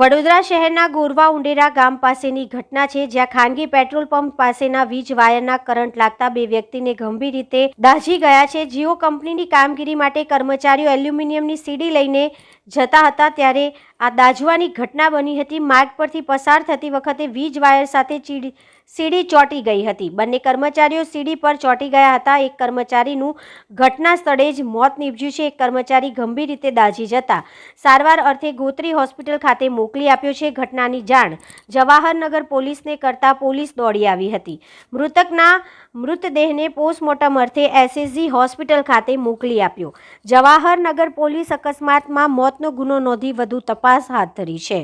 વડોદરા શહેરના ગોરવા ઉંડેરા ગામ પાસેની ઘટના છે, જ્યાં ખાનગી પેટ્રોલ પંપ પાસેના વીજ વાયરના કરંટ લાગતા બે વ્યક્તિને ગંભીર રીતે દાઝી ગયા છે. જીઓ કંપનીની કામગીરી માટે કર્મચારીઓ એલ્યુમિનિયમની સીડી લઈને જતા હતા, ત્યારે આ દાઝવાની ઘટના બની હતી. માર્ગ પરથી પસાર થતી વખતે વીજ વાયર સાથે ચીડી, સીડી ચોંટી ગઈ હતી. બંને કર્મચારીઓ સીડી પર ચોંટી ગયા હતા. એક કર્મચારીનું ઘટના સ્થળે જ મોત નીપજ્યું છે. એક કર્મચારી ગંભીર રીતે દાઝી જતા સારવાર અર્થે ગોત્રી હોસ્પિટલ ખાતે મોકલી આપ્યો છે. ઘટનાની જાણ જવાહરનગર પોલીસને કરતા પોલીસ દોડી આવી હતી. મૃતકના મૃતદેહને પોસ્ટમોર્ટમ અર્થે એસએસજી હોસ્પિટલ ખાતે મોકલી આપ્યો. જવાહરનગર પોલીસ અકસ્માતમાં મોતનો ગુનો નોંધી વધુ તપાસ હાથ ધરી છે.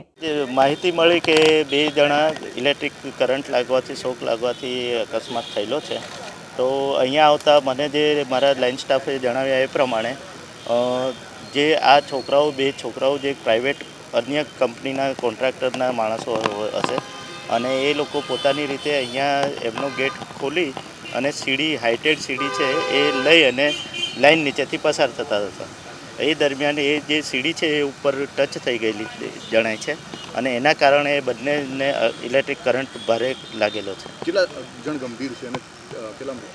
માહિતી મળી કે બે જણા ઇલેક્ટ્રિક કરંટ લાગવાથી, શોક લાગવાથી અકસ્માત થયેલો છે. તો અહીંયા આવતા મને જે મારા લાઇન સ્ટાફે જણાવ્યા એ પ્રમાણે જે આ છોકરાઓ, બે છોકરાઓ જે પ્રાઇવેટ અન્ય કંપનીના કોન્ટ્રાક્ટરના માણસો હશે અને એ લોકો પોતાની રીતે અહીંયા એમનો ગેટ ખોલી અને સીડી હાઇટેડ સીડી છે એ લઈ અને લાઇન નીચેથી પસાર થતા હતા. એ દરમિયાન એ જે સીડી છે એ ઉપર ટચ થઈ ગયેલી જણાય છે. અને એના કારણે એ બંનેને ઇલેક્ટ્રિક કરંટ ભારે લાગેલો છે. કેટલા જણ ગંભીર છે અને?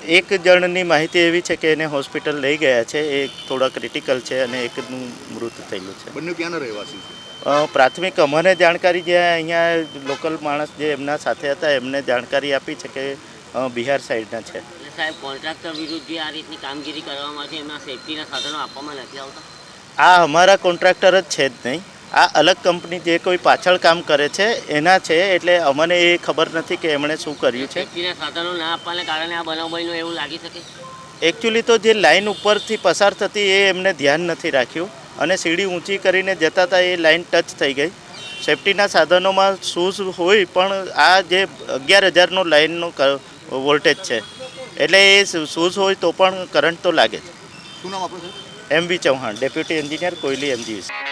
એક જણની માહિતી એવી છે કે એને હોસ્પિટલ લઈ ગયા છે. એ થોડા ક્રિટિકલ છે અને એકનું મૃત થયેલું છે. બંને ક્યાંના રહેવાસી છે? પ્રાથમિક અમને જાણકારી જે અહીંયા લોકલ માણસ જે એમના સાથે હતા એમને જાણકારી આપી છે કે બિહાર સાઈડના છે. સાહેબ કોન્ટ્રાક્ટર વિરુદ્ધ જે આ રીતની કામગીરી કરવામાં છે એમાં સેફટીના સાધનો આપવામાં નથી આવતા? આ અમારા કોન્ટ્રાક્ટર જ છે જ નહીં. આ અલગ કંપની જે કોઈ પાછળ કામ કરે છે એના છે એટલે અમને એ ખબર નથી કે એમણે શું કર્યું છે. સેફટીના સાધનો ના આપવાને કારણે આ બનાવ બન્યો એવું લાગી શકે? એકચ્યુઅલી તો જે લાઈન ઉપરથી પસાર થતી એ એમને ધ્યાન નથી રાખ્યું. અને સીડી ઊંચી કરીને જતા હતા એ લાઇન ટચ થઈ ગઈ. સેફટીના સાધનોમાં શૂઝ હોય પણ આ જે અગિયાર હજારનો લાઇનનો વોલ્ટેજ છે. એટલે એ શૂઝ હોય તો પણ કરંટ તો લાગે જ. શું નામ છે M B Chauhan deputy engineer Koyli MGVC